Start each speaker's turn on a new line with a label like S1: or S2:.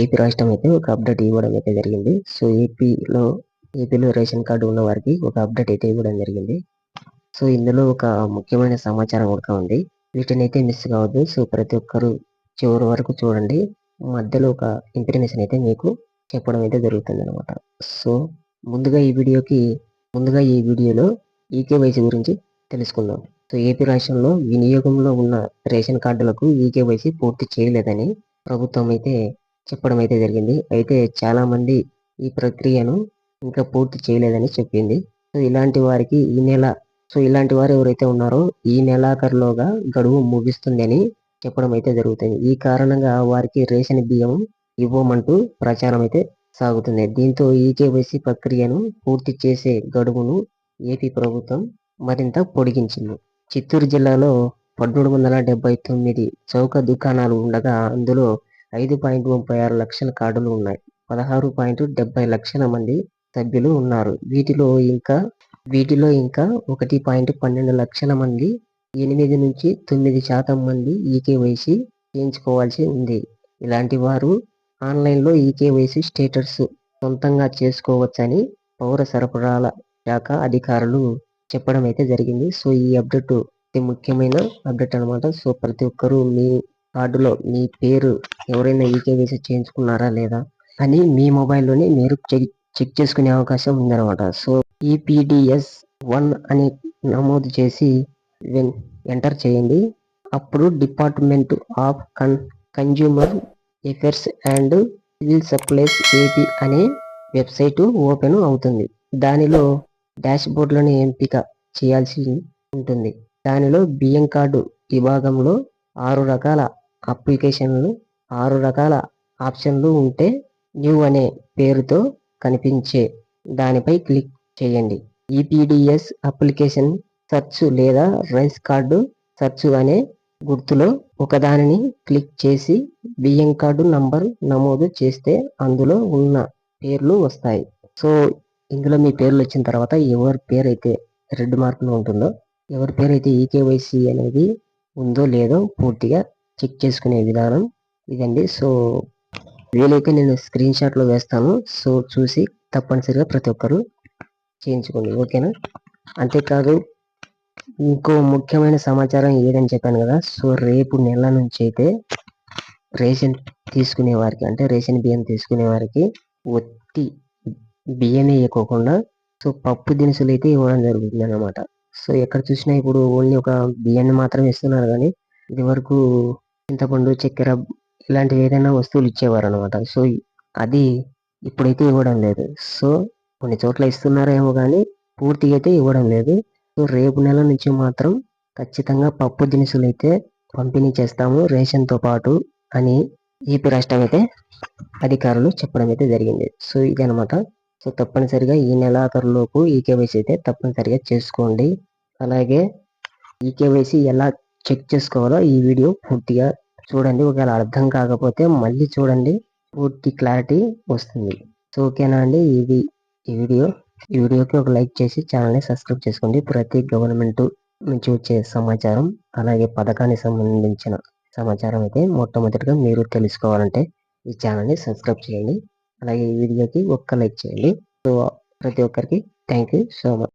S1: AP రాష్ట్రం అయితే ఒక అప్డేట్ ఇవ్వడం అయితే జరిగింది. సో ఏపీలో ఏపీలో రేషన్ కార్డు ఉన్న వారికి ఒక అప్డేట్ అయితే ఇవ్వడం జరిగింది. సో ఇందులో ఒక ముఖ్యమైన సమాచారం కూడా ఉంది. వీటిని అయితే మిస్ కావద్దు. సో ప్రతి ఒక్కరు చివరి వరకు చూడండి. మధ్యలో ఒక ఇన్ఫర్మేషన్ అయితే మీకు చెప్పడం అయితే జరుగుతుంది అనమాట సో ముందుగా ఈ వీడియోకి ముందుగా ఈ వీడియోలో ఈకేవైసీ గురించి తెలుసుకుందాం. సో ఏపీ రాష్ట్రంలో వినియోగంలో ఉన్న రేషన్ కార్డులకు ఈకేవైసీ పూర్తి చేయలేదని ప్రభుత్వం అయితే చెప్పడం అయితే జరిగింది. అయితే చాలామంది ఈ ప్రక్రియను ఇంకా పూర్తి చేయలేదని చెప్పింది. సో ఇలాంటి వారికి ఈ నెల సో ఇలాంటి వారు ఎవరైతే ఉన్నారో ఈ నెలాఖరులోగా గడువు ముగిస్తుందని చెప్పడం అయితే జరుగుతుంది. ఈ కారణంగా వారికి రేషన్ బియ్యం ఇవ్వమంటూ ప్రచారం అయితే సాగుతుంది. దీంతో ఈకేవైసీ ప్రక్రియను పూర్తి చేసే గడువును ఏపీ ప్రభుత్వం మరింత పొడిగించింది. చిత్తూరు జిల్లాలో పదమూడు వందల డెబ్బై తొమ్మిది చౌక దుకాణాలు ఉండగా అందులో ఐదు పాయింట్ ముప్పై ఆరు లక్షల కార్డులు ఉన్నాయి. పదహారు పాయింట్ డెబ్బై లక్షల మంది సభ్యులు ఉన్నారు. వీటిలో ఇంకా వీటిలో ఇంకా ఒకటి పాయింట్ పన్నెండు లక్షల మంది ఎనిమిది నుంచి తొమ్మిది శాతం మంది ఈకేవైసీ చేయించుకోవాల్సి ఉంది. ఇలాంటి వారు ఆన్లైన్లో ఈకేవైసీ స్టేటస్ సొంతంగా చేసుకోవచ్చని పౌర సరఫరాల శాఖ అధికారులు చెప్పడం అయితే జరిగింది. సో ఈ అప్డేట్ ముఖ్యమైన అప్డేట్ అనమాట సో ప్రతి ఒక్కరూ మీ కార్డులో మీ పేరు ఎవరైనా ఈకేవీసీ చేయించుకున్నారా లేదా అని మీ మొబైల్లోనే మీరు చెక్ చెక్ చేసుకునే అవకాశం ఉందన్నమాట. సో ఈపీడిఎస్ వన్ అని నమోదు చేసి ఎంటర్ చేయండి. అప్పుడు డిపార్ట్మెంట్ ఆఫ్ కన్ consumer affairs and civil supplies AP అనే వెబ్సైట్ ఓపెన్ అవుతుంది. దానిలో డాష్ బోర్డులను ఎంపిక చేయాల్సి ఉంటుంది. దానిలో బియ్యం కార్డు విభాగంలో ఆరు రకాల అప్లికేషన్లు ఆరు రకాల ఆప్షన్లు ఉంటే న్యూ అనే పేరుతో కనిపించే దానిపై క్లిక్ చేయండి. ఈపీడిఎస్ అప్లికేషన్ సెర్చ్ లేదా రైస్ కార్డు సెర్చ్ అనే గుర్తులో ఒకదానిని క్లిక్ చేసి బియ్యం కార్డు నంబర్ నమోదు చేస్తే అందులో ఉన్న పేర్లు వస్తాయి. సో ఇందులో మీ పేర్లు వచ్చిన తర్వాత ఎవరి పేరు అయితే రెడ్ మార్క్లో ఉంటుందో ఎవరి పేరు అయితే ఈకేవైసీ అనేది ఉందో లేదో పూర్తిగా చెక్ చేసుకునే విధానం ఇదండి. సో వీలైతే నేను స్క్రీన్ షాట్లో వేస్తాను. సో చూసి తప్పనిసరిగా ప్రతి ఒక్కరు చేయించుకోండి. ఓకేనా? అంతేకాదు ఇంకో ముఖ్యమైన సమాచారం ఏదని చెప్పాను కదా సో రేపు నెల నుంచి అయితే రేషన్ తీసుకునే వారికి అంటే రేషన్ బియ్యం తీసుకునే వారికి ఒత్తి బియ్యమే ఇవ్వకుండా సో పప్పు దినుసులు అయితే ఇవ్వడం జరుగుతుంది అనమాట సో ఎక్కడ చూసినా ఇప్పుడు ఓన్లీ ఒక బియ్యాన్ని మాత్రం ఇస్తున్నారు కానీ ఇది వరకు చింతపండు చక్కెర ఇలాంటివి ఏదైనా వస్తువులు ఇచ్చేవారు అనమాట సో అది ఇప్పుడైతే ఇవ్వడం లేదు. సో కొన్ని చోట్ల ఇస్తున్నారేమో కానీ పూర్తిగా అయితే ఇవ్వడం లేదు. సో రేపు నెల నుంచి మాత్రం ఖచ్చితంగా పప్పు దినుసులు అయితే పంపిణీ చేస్తాము రేషన్తో పాటు అని ఏపీ రాష్ట్రం అయితే అధికారులు చెప్పడం అయితే జరిగింది. సో ఇది సో తప్పనిసరిగా ఈ నెలాఖరులోపు ఈకేవైసీ అయితే తప్పనిసరిగా చేసుకోండి. అలాగే ఈకేవైసీ ఎలా చెక్ చేసుకోవాలో ఈ వీడియో పూర్తిగా చూడండి ఒకవేళ అర్థం కాకపోతే మళ్ళీ చూడండి పూర్తి క్లారిటీ వస్తుంది. సో ఓకేనా అండి? ఇది ఈ వీడియో. ఈ వీడియోకి ఒక లైక్ చేసి ఛానల్ని సబ్స్క్రైబ్ చేసుకోండి. ప్రతి గవర్నమెంట్ నుంచి వచ్చే సమాచారం అలాగే పథకానికి సంబంధించిన సమాచారం అయితే మొట్టమొదటిగా మీరు తెలుసుకోవాలంటే ఈ ఛానల్ని సబ్స్క్రైబ్ చేయండి. అలాగే ఈ వీడియోకి ఒక్క లైక్ చేయండి. సో ప్రతి ఒక్కరికి థ్యాంక్ యూ సో మచ్